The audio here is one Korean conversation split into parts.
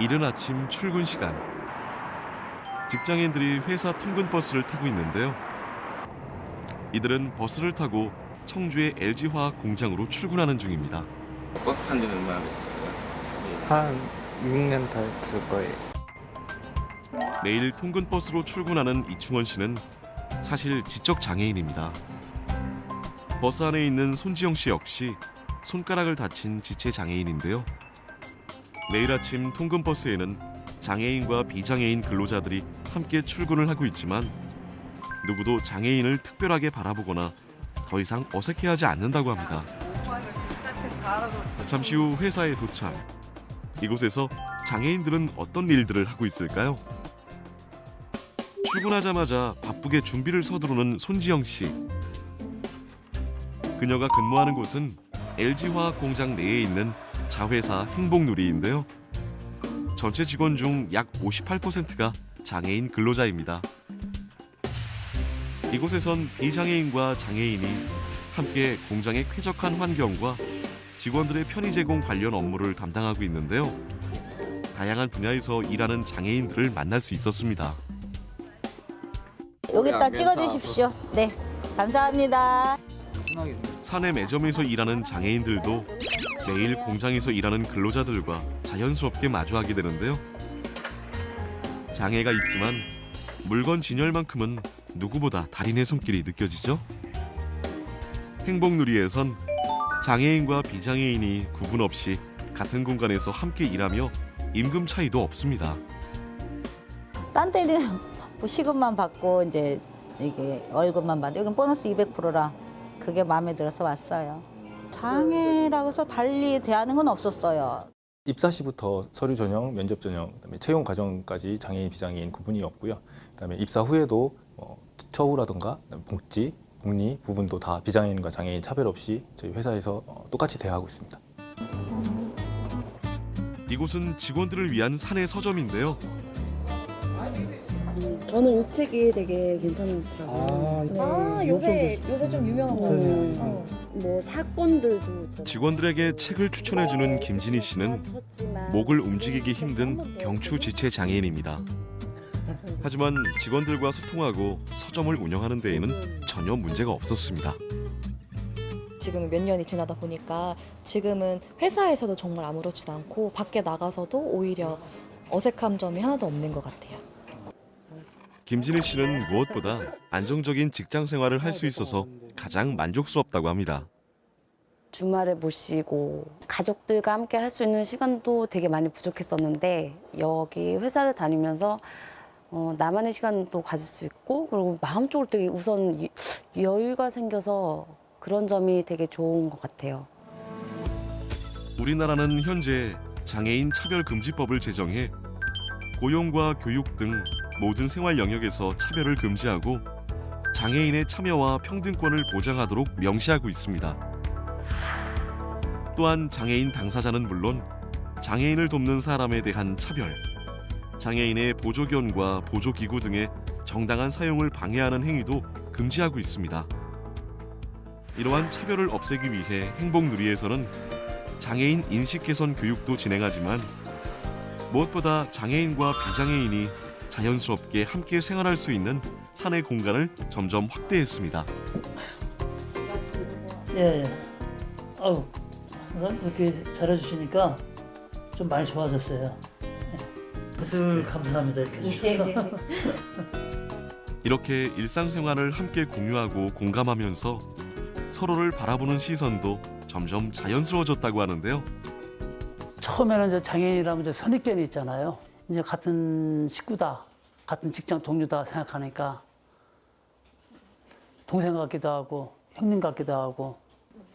이른 아침 출근 시간. 직장인들이 회사 통근 버스를 타고 있는데요. 이들은 버스를 타고 청주의 LG화학 공장으로 출근하는 중입니다. 버스 탄 지는 얼마나 되셨어요? 한 6년 다 됐을 거예요. 매일 통근 버스로 출근하는 이충원 씨는 사실 지적 장애인입니다. 버스 안에 있는 손지영 씨 역시 손가락을 다친 지체 장애인인데요. 매일 아침 통근 버스에는 장애인과 비장애인 근로자들이 함께 출근을 하고 있지만 누구도 장애인을 특별하게 바라보거나 더 이상 어색해하지 않는다고 합니다. 잠시 후 회사에 도착. 이곳에서 장애인들은 어떤 일들을 하고 있을까요? 출근하자마자 바쁘게 준비를 서두르는 손지영 씨. 그녀가 근무하는 곳은 LG화학 공장 내에 있는 자회사 행복누리인데요. 전체 직원 중 약 58%가 장애인 근로자입니다. 이곳에선 비장애인과 장애인이 함께 공장의 쾌적한 환경과 직원들의 편의 제공 관련 업무를 담당하고 있는데요. 다양한 분야에서 일하는 장애인들을 만날 수 있었습니다. 여기다 찍어주십시오. 네, 감사합니다. 사내 매점에서 일하는 장애인들도 매일 공장에서 일하는 근로자들과 자연스럽게 마주하게 되는데요. 장애가 있지만 물건 진열만큼은 누구보다 달인의 손길이 느껴지죠. 행복누리에선 장애인과 비장애인이 구분 없이 같은 공간에서 함께 일하며 임금 차이도 없습니다. 딴 때는 뭐 시급만 받고 이제 이게 월급만 받고 여긴 보너스 200%라 그게 마음에 들어서 왔어요. 장애라고 해서 달리 대하는 건 없었어요. 입사 시부터 서류 전형, 면접 전형, 그다음에 채용 과정까지 장애인, 비장애인 구분이 없고요. 그다음에 입사 후에도 뭐 처우라든가 그다음에 복지, 복리 부분도 다 비장애인과 장애인 차별 없이 저희 회사에서 어, 똑같이 대하고 있습니다. 이곳은 직원들을 위한 사내 서점인데요. 저는 이 책이 되게 괜찮더라고요. 네. 아 요새 요새 좀 유명한 거 같아요. 네. 어. 뭐 사건들도 있잖아요. 직원들에게 책을 추천해주는 김진희 씨는 쳤지만 목을 움직이기 힘든 경추 지체 장애인입니다. 하지만 직원들과 소통하고 서점을 운영하는 데에는 전혀 문제가 없었습니다. 지금 몇 년이 지나다 보니까 지금은 회사에서도 정말 아무렇지도 않고 밖에 나가서도 오히려 어색함 점이 하나도 없는 것 같아요. 김진희 씨는 무엇보다 안정적인 직장 생활을 할 수 있어서 가장 만족스럽다고 합니다. 주말에 모시고 가족들과 함께 할 수 있는 시간도 되게 많이 부족했었는데 여기 회사를 다니면서 어, 나만의 시간도 가질 수 있고 그리고 마음적으로 되게 우선 이- 여유가 생겨서 그런 점이 되게 좋은 것 같아요. 우리나라는 현재 장애인 차별 금지법을 제정해 고용과 교육 등 모든 생활 영역에서 차별을 금지하고 장애인의 참여와 평등권을 보장하도록 명시하고 있습니다. 또한 장애인 당사자는 물론 장애인을 돕는 사람에 대한 차별, 장애인의 보조견과 보조기구 등의 정당한 사용을 방해하는 행위도 금지하고 있습니다. 이러한 차별을 없애기 위해 행복누리에서는 장애인 인식 개선 교육도 진행하지만 무엇보다 장애인과 비장애인이 자연스럽게 함께 생활할 수 있는 사내 공간을 점점 확대했습니다. 예, 예. 아우, 항상 그렇게 잘해주시니까 좀 많이 좋아졌어요. 예. 늘 감사합니다 이렇게 해주셔서. 이렇게 일상생활을 함께 공유하고 공감하면서 서로를 바라보는 시선도 점점 자연스러워졌다고 하는데요. 처음에는 이제 장애인이라면 이제 선입견이 있잖아요. 이제 같은 식구다, 같은 직장 동료다 생각하니까 동생 같기도 하고 형님 같기도 하고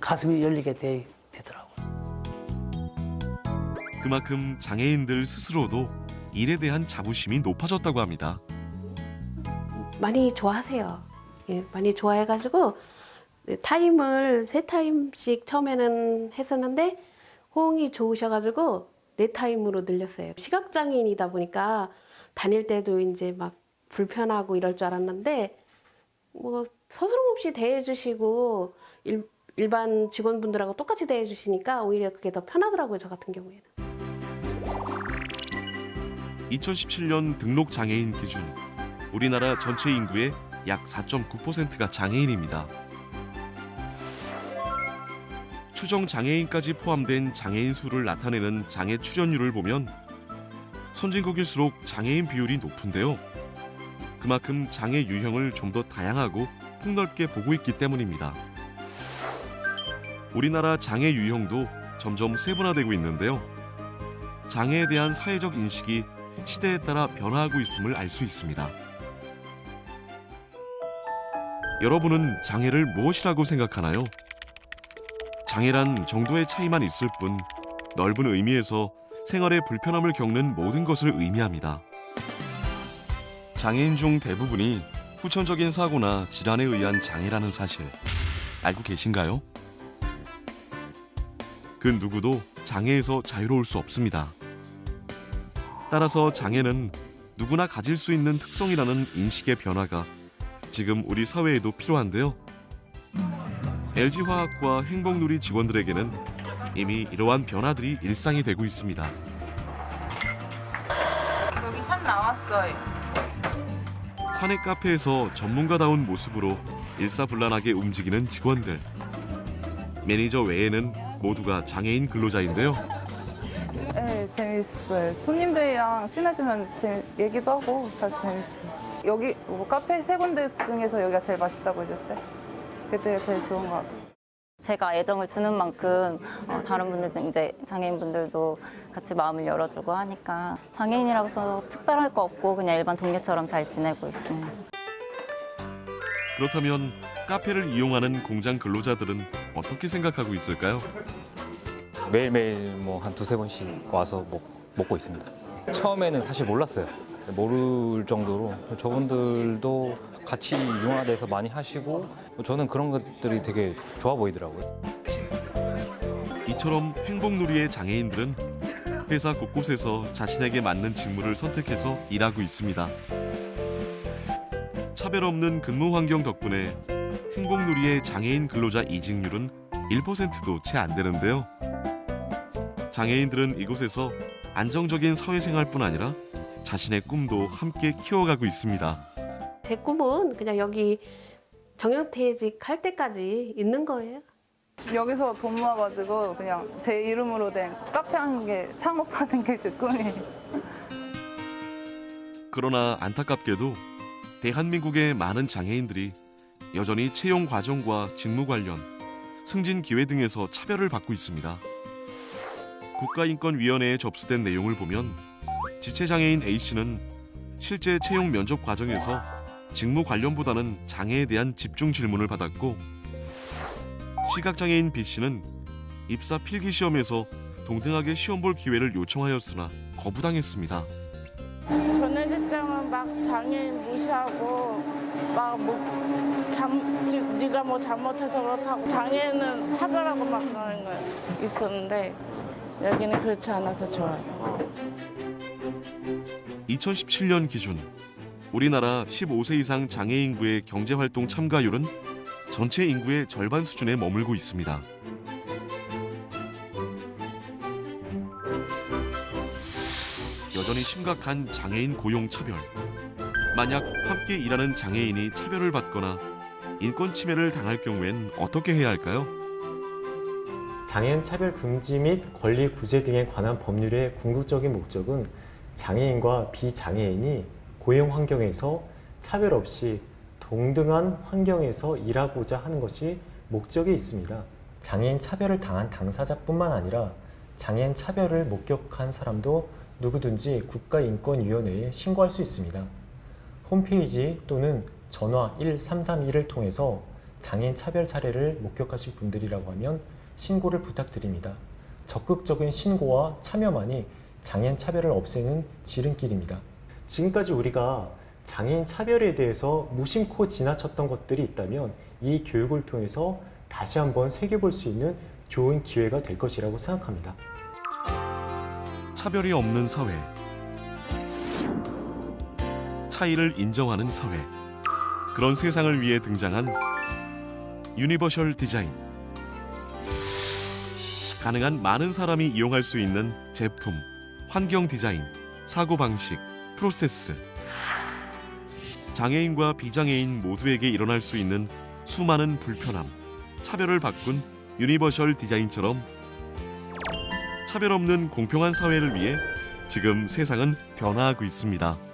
가슴이 열리게 되, 되더라고요. 그만큼 장애인들 스스로도 일에 대한 자부심이 높아졌다고 합니다. 많이 좋아하세요. 예, 많이 좋아해가지고 타임을 세 타임씩 처음에는 했었는데 호응이 좋으셔가지고 네 타임으로 늘렸어요. 시각장애인이다 보니까 다닐 때도 이제 막 불편하고 이럴 줄 알았는데 뭐 서스럼 없이 대해주시고 일, 일반 직원분들하고 똑같이 대해주시니까 오히려 그게 더 편하더라고요. 저 같은 경우에는. 2017년 등록 장애인 기준 우리나라 전체 인구의 약 4.9%가 장애인입니다. 추정 장애인까지 포함된 장애인 수를 나타내는 장애 출연율을 보면 선진국일수록 장애인 비율이 높은데요. 그만큼 장애 유형을 좀 더 다양하고 폭넓게 보고 있기 때문입니다. 우리나라 장애 유형도 점점 세분화되고 있는데요. 장애에 대한 사회적 인식이 시대에 따라 변화하고 있음을 알 수 있습니다. 여러분은 장애를 무엇이라고 생각하나요? 장애란 정도의 차이만 있을 뿐 넓은 의미에서 생활의 불편함을 겪는 모든 것을 의미합니다. 장애인 중 대부분이 후천적인 사고나 질환에 의한 장애라는 사실 알고 계신가요? 그 누구도 장애에서 자유로울 수 없습니다. 따라서 장애는 누구나 가질 수 있는 특성이라는 인식의 변화가 지금 우리 사회에도 필요한데요. LG화학과 행복누리 직원들에게는 이미 이러한 변화들이 일상이 되고 있습니다. 여기 샵 나왔어요. 사내 카페에서 전문가다운 모습으로 일사불란하게 움직이는 직원들. 매니저 외에는 모두가 장애인 근로자인데요. 네, 재밌어요. 손님들이랑 친해지면 재, 얘기도 하고 다 재밌어요. 여기 뭐 카페 세 군데 중에서 여기가 제일 맛있다고 해줬대. 그때가 제일 좋은 것 같아요. 제가 애정을 주는 만큼 어, 다른 분들도 이제 장애인분들도 같이 마음을 열어주고 하니까 장애인이라고서 특별할 거 없고 그냥 일반 동료처럼 잘 지내고 있습니다. 그렇다면 카페를 이용하는 공장 근로자들은 어떻게 생각하고 있을까요? 매일매일 뭐 한 두세 번씩 와서 먹, 먹고 있습니다. 처음에는 사실 몰랐어요. 모를 정도로 저분들도 같이 융화돼서 많이 하시고 저는 그런 것들이 되게 좋아 보이더라고요. 이처럼 행복누리의 장애인들은 회사 곳곳에서 자신에게 맞는 직무를 선택해서 일하고 있습니다. 차별 없는 근무 환경 덕분에 행복누리의 장애인 근로자 이직률은 1%도 채 안 되는데요. 장애인들은 이곳에서 안정적인 사회생활뿐 아니라 자신의 꿈도 함께 키워가고 있습니다. 제 꿈은 그냥 여기 정형퇴직 할 때까지 있는 거예요. 여기서 돈 모아가지고 그냥 제 이름으로 된 카페 한 개 창업하는 게 제 꿈이에요. 그러나 안타깝게도 대한민국의 많은 장애인들이 여전히 채용 과정과 직무 관련, 승진 기회 등에서 차별을 받고 있습니다. 국가인권위원회에 접수된 내용을 보면 지체장애인 A씨는 실제 채용 면접 과정에서 직무 관련보다는 장애에 대한 집중 질문을 받았고 시각장애인 B씨는 입사 필기 시험에서 동등하게 시험 볼 기회를 요청하였으나 거부당했습니다. 전에 직장은 막 장애인 무시하고 막뭐 잘, 네가 뭐 잘못해서 그렇다고 장애인은 차별하고 막 그러는 거 있었는데 여기는 그렇지 않아서 좋아요. 2017년 기준 우리나라 15세 이상 장애 인구의 경제 활동 참가율은 전체 인구의 절반 수준에 머물고 있습니다. 여전히 심각한 장애인 고용 차별. 만약 함께 일하는 장애인이 차별을 받거나 인권 침해를 당할 경우엔 어떻게 해야 할까요? 장애인 차별 금지 및 권리 구제 등에 관한 법률의 궁극적인 목적은 장애인과 비장애인이 고용 환경에서 차별 없이 동등한 환경에서 일하고자 하는 것이 목적에 있습니다. 장애인 차별을 당한 당사자뿐만 아니라 장애인 차별을 목격한 사람도 누구든지 국가인권위원회에 신고할 수 있습니다. 홈페이지 또는 전화 1331을 통해서 장애인 차별 사례를 목격하신 분들이라고 하면 신고를 부탁드립니다. 적극적인 신고와 참여만이 장애인 차별을 없애는 지름길입니다. 지금까지 우리가 장애인 차별에 대해서 무심코 지나쳤던 것들이 있다면 이 교육을 통해서 다시 한번 새겨볼 수 있는 좋은 기회가 될 것이라고 생각합니다. 차별이 없는 사회. 차이를 인정하는 사회. 그런 세상을 위해 등장한 유니버셜 디자인. 가능한 많은 사람이 이용할 수 있는 제품, 환경 디자인, 사고 방식, 프로세스. 장애인과 비장애인 모두에게 일어날 수 있는 수많은 불편함, 차별을 바꾼 유니버셜 디자인처럼 차별 없는 공평한 사회를 위해 지금 세상은 변화하고 있습니다.